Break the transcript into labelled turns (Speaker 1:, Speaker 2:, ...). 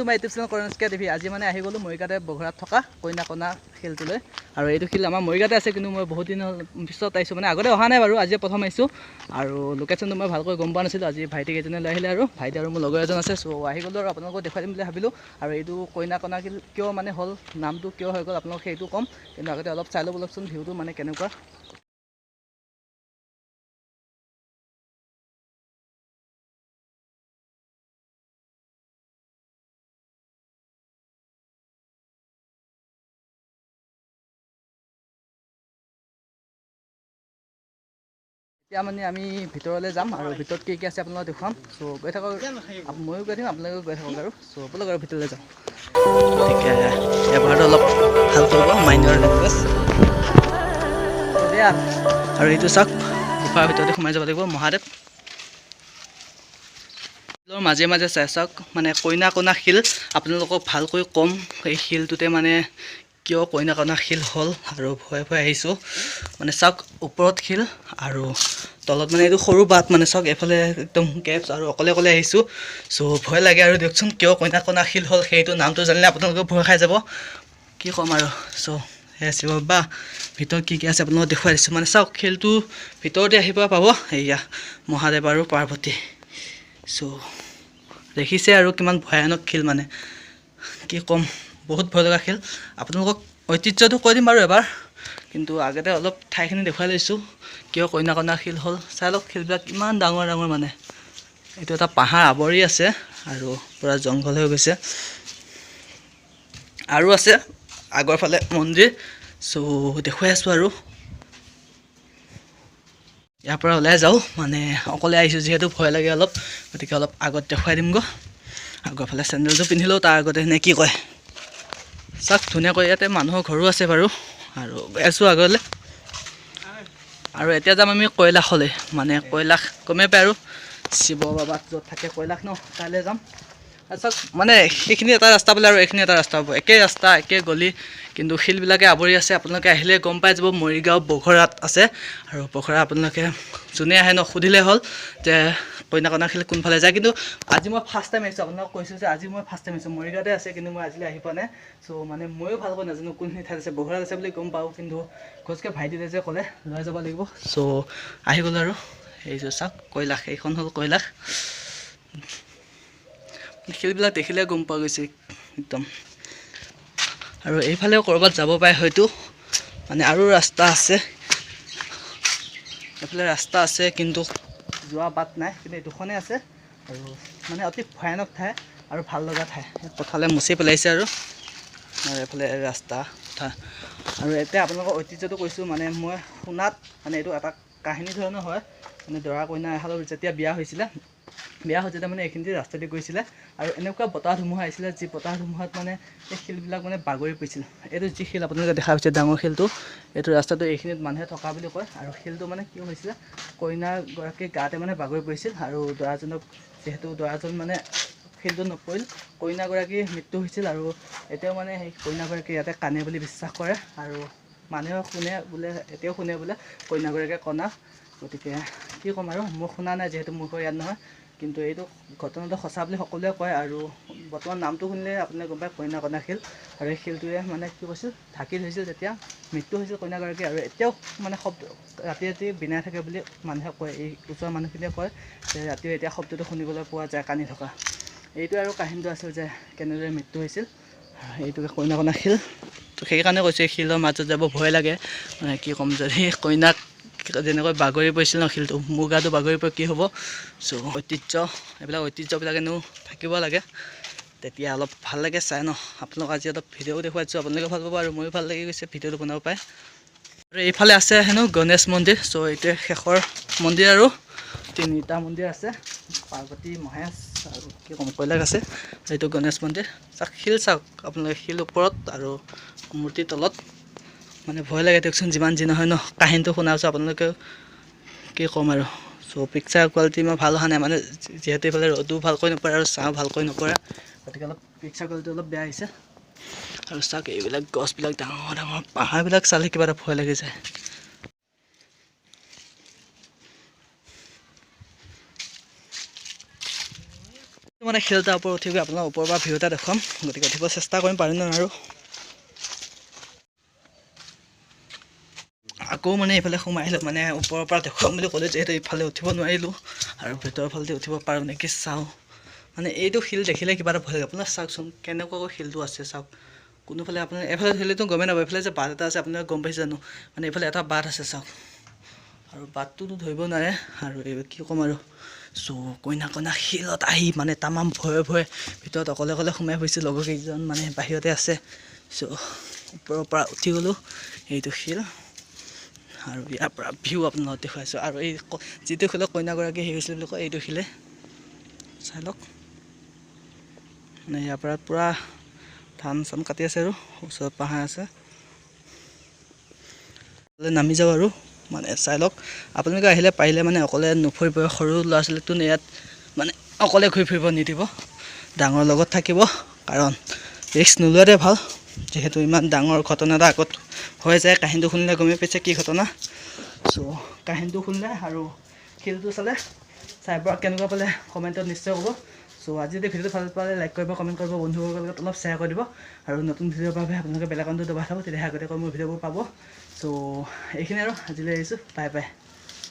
Speaker 1: তোমাৰ YouTube channel কৰণস্কিয়া TV আজি মানে আহি গ'লোঁ মৰিগাঁৱতে বঘৰাত থকা কইনা কণা শিলটোলৈ আৰু এইটো শিল আমাৰ মৰিগাঁৱতে আছে কিন্তু মই বহুত দিনৰ পিছত আহিছোঁ মানে আগতে অহা নাই বাৰু আজি প্ৰথম আহিছোঁ। আৰু লোকেশ্যনটো মই ভালকৈ গম পোৱা নাছিলোঁ আজি ভাইটি কেইজনে লৈ আহিলে আৰু ভাইটি আৰু মোৰ লগৰ এজন আছে চ' আহি গ'লোঁ আৰু আপোনালোকক দেখুৱাই দিম বুলি ভাবিলোঁ। আৰু এইটো কইনা কণা কিয় মানে হ'ল নামটো কিয় হৈ গ'ল আপোনালোকক সেইটো ক'ম। কিন্তু আগতে অলপ চাই ল'ব লওকচোন ভিউটো মানে কেনেকুৱা। এতিয়া মানে আমি ভিতৰলৈ যাম আৰু ভিতৰত কি কি আছে আপোনালোকক দেখুৱাম চ' গৈ থাকক ময়ো গৈ থাকিম আপোনালোকেও গৈ থাকক আৰু চ' ব'লক আৰু ভিতৰলৈ যাওঁ এবাৰটো অলপ ভাল কৰিব মাইণ্ডৰ দিয়া আৰু এইটো চাওক গুফাৰ ভিতৰতে সোমাই যাব লাগিব মহাদেৱ শিলৰ মাজে মাজে চাই চাওক মানে কইনা কণা শিল আপোনালোকক ভালকৈ ক'ম এই শিলটোতে মানে কিয় কইনা কণা শিল হ'ল আৰু ভয়ে ভয়ে আহিছোঁ। মানে চাওক ওপৰত শিল আৰু তলত মানে এইটো সৰু বাট মানে চাওক এফালে একদম কেপছ আৰু অকলে অকলে আহিছোঁ। চ' ভয় লাগে আৰু দিয়কচোন কিয় কইনা কণা শিল হ'ল সেইটো নামটো জানিলে আপোনালোকে ভয় খাই যাব। কি ক'ম আৰু চ' সেয়া শিৱ বা ভিতৰত কি কি আছে আপোনালোকক দেখুৱাই দিছোঁ। মানে চাওক শিলটো ভিতৰতে আহিব পাব। এয়া মহাদেৱ আৰু পাৰ্বতী। চ' দেখিছে আৰু কিমান ভয়ানক শিল মানে। কি ক'ম? বহুত ভয় লগা শিল আপোনালোকক ঐতিহ্যটো কৈ দিম বাৰু এবাৰ। কিন্তু আগতে অলপ ঠাইখিনি দেখুৱাই লৈছোঁ। কিয় কইনা কইনা শিল হ'ল। চাই লওক শিলবিলাক ইমান ডাঙৰ ডাঙৰ মানে। এইটো এটা পাহাৰ আৱৰি আছে আৰু পূৰা জংঘল হৈ গৈছে। আৰু আছে আগৰ ফালে মন্দিৰ। চ' দেখুৱাই আছোঁ আৰু। ইয়াৰ পৰা ওলাই যাওঁ। মানে অকলে আহিছোঁ যিহেতু ভয় লাগে অলপ। গতিকে অলপ আগত দেখুৱাই দিমগৈ। আগৰ ফালে চেণ্ডেলযোৰ পিন্ধিলেও তাৰ আগতে নে কি কয়। চাওক ধুনীয়াকৈ ইয়াতে মানুহৰ ঘৰো আছে বাৰু। আৰু আছোঁ আগলৈ। আৰু এতিয়া যাম আমি কৈলাশলৈ মানে কৈলাশ গমেই পায় আৰু। শিৱ বাবা য'ত থাকে কৈলাশ ন তালৈ যাম। চাওক মানে সেইখিনি এটা ৰাস্তা বোলে আৰু এইখিনি এটা ৰাস্তা হ'ব। একেই ৰাস্তা একেই গলি। কিন্তু শিলবিলাকে আৱৰি আছে। আপোনালোকে আহিলে গম পাই যাব। মৰিগাঁও বঘৰাত আছে। আৰু বঘৰা আপোনালোকে যোনে আহে ন সুধিলে হ'ল যে কইনা কইনা শিল কোনফালে যায়? কিন্তু আজি মই ফাৰ্ষ্ট টাইম আহিছোঁ আপোনালোকক কৈছোঁ যে আজি মই ফাৰ্ষ্ট টাইম আহিছোঁ। মৰিগাঁৱতে আছে কিন্তু মই আজিলৈ আহি পোৱা নাই। চ' মানে ময়ো ভালকৈ নাজানো কোনখিনি ঠাইত আছে বঘৰাত আছে বুলি গম পাওঁ কিন্তু ঘচকৈ ভাইটিতে যে ক'লে লৈ যাব লাগিব। চ' আহি গ'লোঁ আৰু। এই যে চাওক কৈলাশ এইখন হ'ল কৈলাশ শিলবিলাক দেখিলে গম পোৱা গৈছে একদম। আৰু এইফালেও ক'ৰবাত যাব পাৰে হয়তো। মানে আৰু ৰাস্তা আছে। এইফালে ৰাস্তা আছে কিন্তু যোৱা বাট নাই কিন্তু এই দুখনেই আছে। আৰু মানে অতি ভয়ানক ঠাই আৰু ভাল লগা ঠাই। পথাৰলৈ মুচি পেলাইছে আৰু। এইফালে ৰাস্তা পথাৰ। আৰু এতিয়া আপোনালোকৰ ঐতিহ্যটো কৈছোঁ মানে মই শুনাত মানে এইটো এটা কাহিনী ধৰণৰ হয়। মানে দৰা কইনা এহালৰ যেতিয়া বিয়া হৈছিলে বিয়া হৈ যেতিয়া মানে এইখিনিতে ৰাস্তাদি গৈছিলে আৰু এনেকুৱা বতাহ ধুমুহা আহিছিলে যি বতাহ ধুমুহাত মানে এই শিলবিলাক মানে বাগৰি পৰিছিল। এইটো যি শিল আপোনালোকে দেখা পাইছে ডাঙৰ শিলটো এইটো ৰাস্তাটো এইখিনিত মানুহে থকা বুলি কয় আৰু শিলটো মানে কি হৈছিলে কইনাগৰাকীৰ গাতে মানে বাগৰি পৰিছিল আৰু দৰাজনক যিহেতু দৰাজন মানে শিলটো নপৰিল কইনাগৰাকীৰ মৃত্যু হৈছিল আৰু এতিয়াও মানে সেই কইনাগৰাকী ইয়াতে কানে বুলি বিশ্বাস কৰে আৰু মানুহে শুনে বোলে এতিয়াও শুনে বোলে কইনাগৰাকীয়ে কণা গতিকে কি ক'ম আৰু মই শুনা নাই যিহেতু মোৰ ঘৰ ইয়াত নহয়। কিন্তু এইটো ঘটনাটো সঁচা বুলি সকলোৱে কয় আৰু বৰ্তমান নামটো শুনিলে আপোনালোকে গম পায় কইনা কণা শিল আৰু এই শিলটোৱে মানে কি কৈছিল ঢাকি থৈছিল যেতিয়া মৃত্যু হৈছিল কইনাগৰাকী আৰু এতিয়াও মানে শব্দ ৰাতি ৰাতি বিনাই থাকে বুলি মানুহে কয় এই ওচৰৰ মানুহখিনিয়ে কয় যে ৰাতিও এতিয়া শব্দটো শুনিবলৈ পোৱা যায় কান্দি থকা। এইটোৱে আৰু কাহিনীটো আছিল যে কেনেদৰে মৃত্যু হৈছিল। এইটোকে কইনা শিল তো সেইকাৰণে কৈছোঁ এই শিলৰ মাজত যাব ভয় লাগে। মানে কি ক'ম যদি কইনাক যেনেকৈ বাগৰি পৰিছিল ন শিলটো মোৰ গাটো বাগৰি পৰি কি হ'ব? চ' ঐতিহ্য এইবিলাক ঐতিহ্যবিলাক এনেও থাকিব লাগে। তেতিয়া অলপ ভাল লাগে চাই ন। আপোনালোক আজি অলপ ভিডিঅ'ও দেখুৱাই দিছোঁ আপোনালোকে ভাল পাব আৰু ময়ো ভাল লাগি গৈছে ভিডিঅ'টো বনাব পায় আৰু এইফালে আছে হেনো গণেশ মন্দিৰ চ' এইটোৱে শেষৰ মন্দিৰ আৰু তিনিটা মন্দিৰ আছে। পাৰ্বতী মহেশ আৰু কি ক'ম কৈলাশ আছে। এইটো গণেশ মন্দিৰ। চাওক শিল চাওক আপোনালোকে শিল ওপৰত আৰু মূৰ্তিৰ তলত। মানে ভয় লাগে দিয়কচোন যিমান যি নহয় ন কাহিনীটো শুনাইছোঁ আপোনালোকেও কি ক'ম আৰু। চ' পিকচাৰ কোৱালিটি মই ভাল অহা নাই মানে যিহেতু এইফালে ৰ'দো ভালকৈ নপৰে আৰু ছাঁ ভালকৈ নপৰে গতিকে অলপ পিকচাৰ কোৱালিটি অলপ বেয়া আহিছে। আৰু চাওক এইবিলাক গছবিলাক ডাঙৰ ডাঙৰ পাহাৰবিলাক চালে কিবা এটা ভয় লাগি যায়। মানে শিল এটাৰ ওপৰত উঠি গৈ আপোনাক ওপৰৰ পৰা ভিউ এটা দেখুৱাম গতিকে উঠিব চেষ্টা কৰিম পাৰিম নে নোৱাৰোঁ। আকৌ মানে এইফালে সোমাই আহিলোঁ মানে ওপৰৰ পৰা দেখুৱাম বুলি ক'লে যিহেতু ইফালে উঠিব নোৱাৰিলোঁ আৰু ভিতৰৰ ফালেদি উঠিব পাৰোঁ নেকি চাওঁ। মানে এইটো শিল দেখিলে কিবা এটা ভয় লাগে। আপোনাৰ চাওকচোন কেনেকুৱাকৈ শিলটো আছে চাওক। কোনোফালে আপোনাৰ এফালে ধৰিলেতো গমেই নাপাব এইফালে যে বাট এটা আছে আপোনালোকে গম পাইছে জানো? মানে এইফালে এটা বাট আছে চাওক। আৰু বাটটোতো ধৰিব নোৱাৰে। আৰু এই কি ক'ম আৰু? চ' কইনা কইনা শিলত আহি মানে তামাম ভয়ে ভয়ে ভিতৰত অকলে অকলে সোমাই ফুৰিছোঁ লগৰ কেইজন মানে বাহিৰতে আছে। চ' ওপৰৰ পৰা উঠি গ'লোঁ এইটো শিল। আৰু ইয়াৰ পৰা ভিউ আপোনালোকক দেখুৱাইছোঁ। আৰু এই যিটো শিলত কইনাগৰাকী হেৰি হৈছিলে বুলি কয় এইটো শিলে চাই লওক। মানে ইয়াৰ পৰা পূৰা ধান চান কাটি আছে আৰু ওচৰত পাহাৰ আছে। নামি যাওঁ আৰু। মানে চাই লওক আপোনালোকে আহিলে পাৰিলে মানে অকলে নুফুৰিব সৰু ল'ৰা ছোৱালীকতো ইয়াত মানে অকলে ঘূৰি ফুৰিব নিদিব। ডাঙৰ লগত থাকিব কাৰণ ৰিস্ক নোলোৱাতে ভাল। যিহেতু ইমান ডাঙৰ ঘটনা এটা আগত হৈ যায় কাহিনীটো শুনিলে গমেই পাইছে কি ঘটনা। চ' কাহিনীটো শুনিলে আৰু শিলটো চালে। চাই পৰা কেনেকুৱা পালে কমেণ্টত নিশ্চয় ক'ব। চ' আজি যদি ভিডিঅ'টো ভাল পালে লাইক কৰিব কমেণ্ট কৰিব বন্ধুবৰ্গৰ লগত অলপ শ্বেয়াৰ কৰি দিব। আৰু নতুন ভিডিঅ'ৰ বাবে আপোনালোকে বেলেগ একাউণ্টটো দবাই থ'ব তেতিয়াহে আগতীয়াকৈ মোৰ ভিডিঅ'বোৰ পাব। চ' এইখিনি আৰু আজিলৈ আহিছোঁ বাই বাই